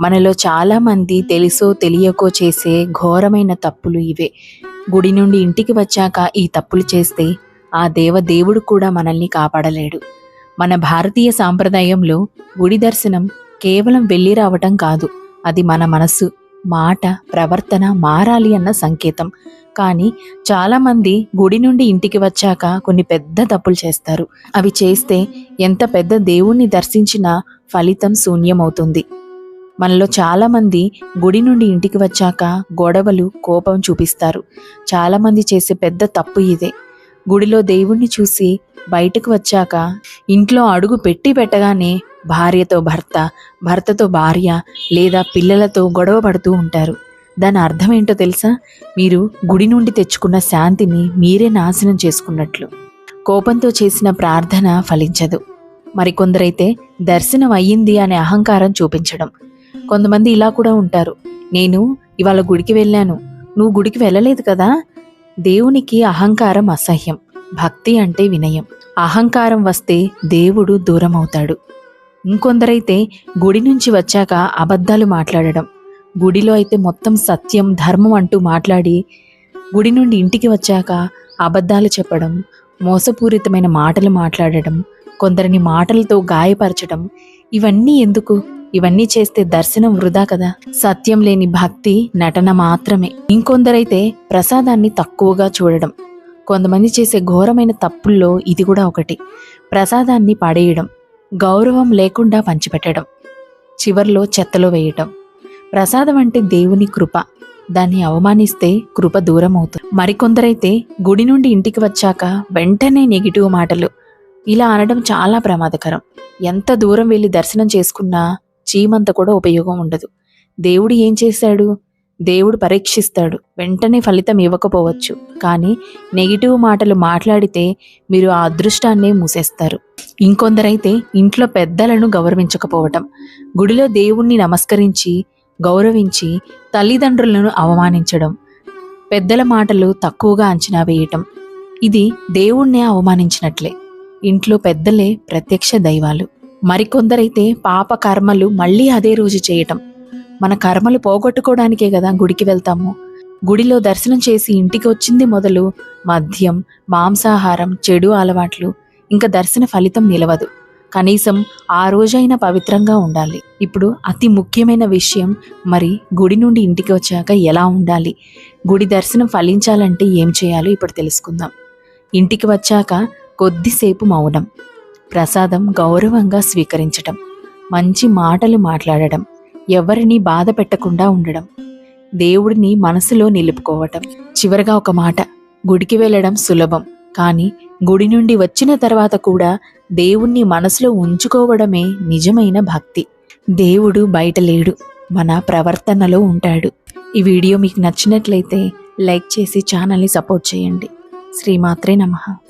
మనలో చాలామంది తెలుసో తెలియకో చేసే ఘోరమైన తప్పులు ఇవే. గుడి నుండి ఇంటికి వచ్చాక ఈ తప్పులు చేస్తే ఆ దేవ దేవుడు కూడా మనల్ని కాపాడలేడు. మన భారతీయ సాంప్రదాయంలో గుడి దర్శనం కేవలం వెళ్ళి రావటం కాదు. అది మన మనస్సు మాట ప్రవర్తన మారాలి అన్న సంకేతం. కానీ చాలామంది గుడి నుండి ఇంటికి వచ్చాక కొన్ని పెద్ద తప్పులు చేస్తారు. అవి చేస్తే ఎంత పెద్ద దేవుణ్ణి దర్శించినా ఫలితం శూన్యమవుతుంది. మనలో చాలామంది గుడి నుండి ఇంటికి వచ్చాక గొడవలు కోపం చూపిస్తారు. చాలామంది చేసే పెద్ద తప్పు ఇదే. గుడిలో దేవుణ్ణి చూసి బయటకు వచ్చాక ఇంట్లో అడుగు పెట్టి పెట్టగానే భార్యతో భర్త భర్తతో భార్య లేదా పిల్లలతో గొడవ పడుతూ ఉంటారు. దాని అర్థం ఏంటో తెలుసా? మీరు గుడి నుండి తెచ్చుకున్న శాంతిని మీరే నాశనం చేసుకున్నట్లు. కోపంతో చేసిన ప్రార్థన ఫలించదు. మరికొందరైతే దర్శనం అయ్యింది అనే అహంకారం చూపించడం. కొంతమంది ఇలా కూడా ఉంటారు. నేను ఇవాళ గుడికి వెళ్ళాను. నువ్వు గుడికి వెళ్ళలేదు కదా? దేవునికి అహంకారం అసహ్యం. భక్తి అంటే వినయం. అహంకారం వస్తే దేవుడు దూరం అవుతాడు ఇంకొందరైతే గుడి నుంచి వచ్చాక అబద్ధాలు మాట్లాడడం. గుడిలో అయితే మొత్తం సత్యం ధర్మం అంటూ మాట్లాడి గుడి నుండి ఇంటికి వచ్చాక అబద్ధాలు చెప్పడం మోసపూరితమైన మాటలు మాట్లాడడం కొందరిని మాటలతో గాయపరచడం ఇవన్నీ ఎందుకు? ఇవన్నీ చేస్తే దర్శనం వృధా కదా? సత్యం లేని భక్తి నటన మాత్రమే. ఇంకొందరైతే ప్రసాదాన్ని తక్కువగా చూడడం. కొంతమంది చేసే ఘోరమైన తప్పుల్లో ఇది కూడా ఒకటి. ప్రసాదాన్ని పడేయడం గౌరవం లేకుండా పంచిపెట్టడం చివర్లో చెత్తలో వేయటం. ప్రసాదం అంటే దేవుని కృప. దాన్ని అవమానిస్తే కృప దూరం అవుతుంది. మరికొందరైతే గుడి నుండి ఇంటికి వచ్చాక వెంటనే నెగిటివ్ మాటలు. ఇలా అనడం చాలా ప్రమాదకరం. ఎంత దూరం వెళ్ళి దర్శనం చేసుకున్నా చీమంత కూడా ఉపయోగం ఉండదు. దేవుడు ఏం చేశాడు దేవుడు పరీక్షిస్తాడు. వెంటనే ఫలితం ఇవ్వకపోవచ్చు. కానీ నెగిటివ్ మాటలు మాట్లాడితే మీరు ఆ అదృష్టాన్నే మూసేస్తారు. ఇంకొందరైతే ఇంట్లో పెద్దలను గౌరవించకపోవటం గుడిలో దేవుణ్ణి నమస్కరించి గౌరవించి తల్లిదండ్రులను అవమానించడం పెద్దల మాటలు తక్కువగా అంచనా వేయటం ఇది దేవుణ్ణే అవమానించినట్లే. ఇంట్లో పెద్దలే ప్రత్యక్ష దైవాలు. మరికొందరైతే పాప కర్మలు మళ్ళీ అదే రోజు చేయటం. మన కర్మలు పోగొట్టుకోవడానికే కదా గుడికి వెళ్తాము. గుడిలో దర్శనం చేసి ఇంటికి వచ్చింది మొదలు మద్యం మాంసాహారం చెడు అలవాట్లు. ఇంకా దర్శన ఫలితం నిలవదు. కనీసం ఆ రోజైనా పవిత్రంగా ఉండాలి. ఇప్పుడు అతి ముఖ్యమైన విషయం మరి గుడి నుండి ఇంటికి వచ్చాక ఎలా ఉండాలి? గుడి దర్శనం ఫలించాలంటే ఏం చేయాలో ఇప్పుడు తెలుసుకుందాం. ఇంటికి వచ్చాక కొద్దిసేపు మౌనం. ప్రసాదం గౌరవంగా స్వీకరించటం మంచి మాటలు మాట్లాడడం ఎవరిని బాధ పెట్టకుండా ఉండడం దేవుడిని మనసులో నిలుపుకోవటం. చివరగా ఒక మాట గుడికి వెళ్ళడం సులభం కానీ గుడి నుండి వచ్చిన తర్వాత కూడా దేవుణ్ణి మనసులో ఉంచుకోవడమే నిజమైన భక్తి. దేవుడు బయట లేడు మన ప్రవర్తనలో ఉంటాడు. ఈ వీడియో మీకు నచ్చినట్లయితే లైక్ చేసి ఛానల్ని సపోర్ట్ చేయండి. శ్రీమాత్రే నమః.